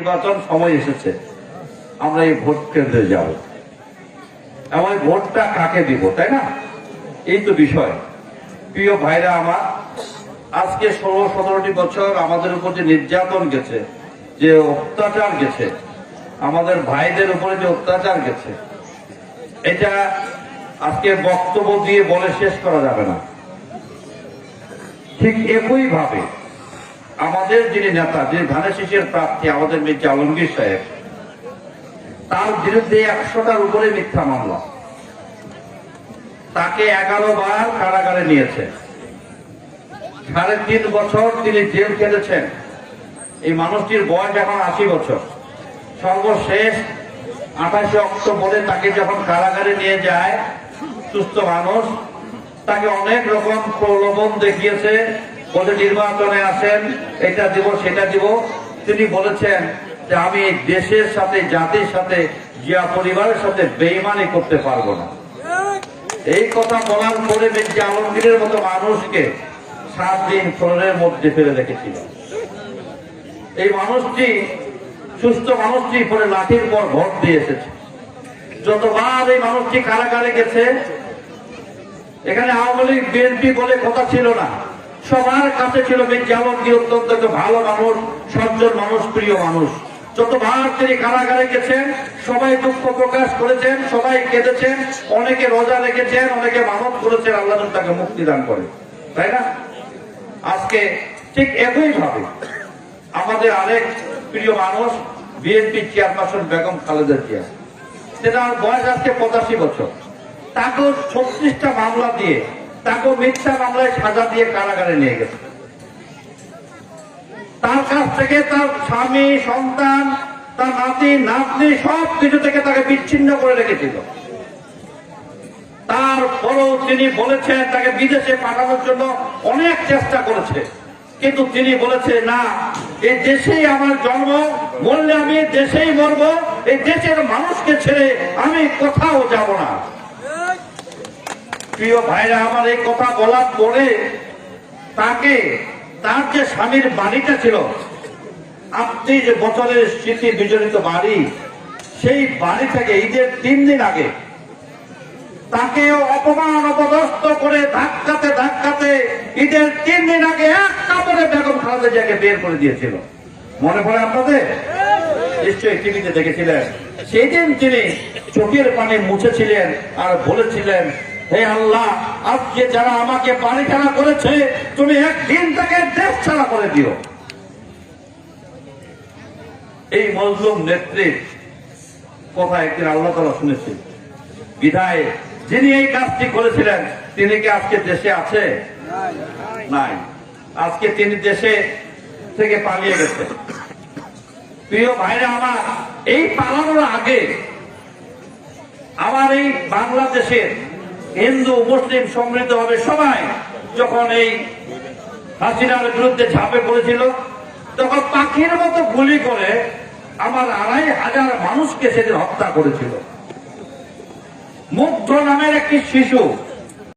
নির্বাচন সময় এসেছে। আমরা এই ভোট কেন্দ্রে যাব। এই ভোটটা কাকে দিব, তাই না? এই তো বিষয়। প্রিয় ভাইরা আমার, আজকে ষোলো, সতেরোটি বছর আমাদের উপর যে নির্যাতন গেছে, যে অত্যাচার গেছে, আমাদের ভাইদের উপরে যে অত্যাচার গেছে, এটা আজকে বক্তব্য দিয়ে বলে শেষ করা যাবে না। ঠিক একই ভাবে আমাদের যিনি নেতা, যিনি ধানের শীষের প্রার্থী, আমাদের মির্জা আলমগীর সাহেব, তার বিরুদ্ধে একশোটার উপরে মিথ্যা মামলা। তাকে এগারো বার কারাগারে নিয়েছে। সাড়ে তিন বছর তিনি জেল খেটেছেন। এই মানুষটির বয়স এখন আশি বছর। সর্বশেষ আঠাশে অক্টোবরে তাকে যখন কারাগারে নিয়ে যায়, সুস্থ মানুষ, তাকে অনেক রকম প্রলোভন দেখিয়েছে। বলে নির্বাচনে আসেন এটা দিব, সেটা দিব। তিনি বলেছেন যে আমি দেশের সাথে, জাতির সাথে, জিয়া পরিবারের সাথে বেইমানি করতে পারব না। এই কথা বলার পরে মির্জা আলমগীরের মতো মানুষকে সাত দিন ফ্লোরের মধ্যে ফেলে রেখেছিল। এই মানুষটি, সুস্থ মানুষটি পরে লাঠির পর ভোট দিয়ে এসেছে। যতবার এই মানুষটি কারাগারে গেছে, এখানে আওয়ামী লীগ, বিএনপি বলে কথা ছিল না। সবার কাছে ছিল মির্জা আলমগীর অত্যন্ত একটা ভালো মানুষ, সজ্জন মানুষ, প্রিয় মানুষ। যতবার তিনি কারাগারে গেছেন, সবাই দুঃখ প্রকাশ করেছেন, সবাই কেঁদেছেন, অনেকে রোজা রেখেছেন, অনেকে মানত করেছেন, আল্লাহ তাকে মুক্তি দান করে। তাই না? আজকে ঠিক একই ভাবে আমাদের আরেক প্রিয় মানুষ, বিএনপি চেয়ারপারসন বেগম খালেদা জিয়া। তেনার বয়স আজকে পঁচাশি বছর। তাকেও ছত্রিশটা মামলা দিয়ে তাকেও মিথ্যা মামলায় সাজা দিয়ে কারাগারে নিয়ে গেছে। তার কাছ থেকে তার স্বামী, সন্তান, তার নাতি, নাতনি, সব কিছু থেকে তাকে বিচ্ছিন্ন করে রেখেছিল। তারপরও তিনি বলেছেন তাকে বিদেশে পাঠানোর জন্য অনেক চেষ্টা করেছে। কিন্তু তিনি বলেছে, না এই দেশেই আমার জন্ম বললে আমি দেশেই মরবো এই দেশের মানুষকে ছেড়ে আমি কোথাও যাব না। প্রিয় ভাইরা, আমার এই কথা বলার পরে তাকে, তার যে স্বামীর বাড়িটা ছিল, আপনি যে বছরের স্মৃতি বিজড়িত বাড়ি, সেই বাড়ি থেকে ঈদের তিন দিন আগে তাকেও অপমান, অপদস্থ করে ধাক্কাতে ধাক্কাতে ঈদের তিন দিন আগে এক কাপড়ে বেগম খালেদা জিয়াকে বের করে দিয়েছিল। মনে পড়ে আপনাদের? নিশ্চয়ই টিভিতে দেখেছিলেন। সেই দিন তিনি চোখের পানি মুছেছিলেন আর বলেছিলেন হে আল্লাহ, আজকে যারা আমাকে পানি ছাড়া করেছে, তুমি একদিন তাকে দেশ ছাড়া করে দিও। এই মজলুম নেত্রীর কথা একদিন আল্লাহ তালা শুনেছি। বিধায় যিনি এই কাজটি করেছিলেন, তিনি কি আজকে দেশে আছে? নাই। আজকে তিনি দেশে থেকে পালিয়ে গেছে। প্রিয় ভাইরা আমার, এই পালানোর আগে আমার এই বাংলাদেশের হিন্দু, মুসলিম সমৃদ্ধ হবে সবাই। যখন এই হাসিনার বিরুদ্ধে ঝাঁপে পড়েছিল, তখন পাখির মতো গুলি করে আমার আড়াই হাজার মানুষকে সেদিন হত্যা করেছিল। মুগ্ধ নামের একটি শিশু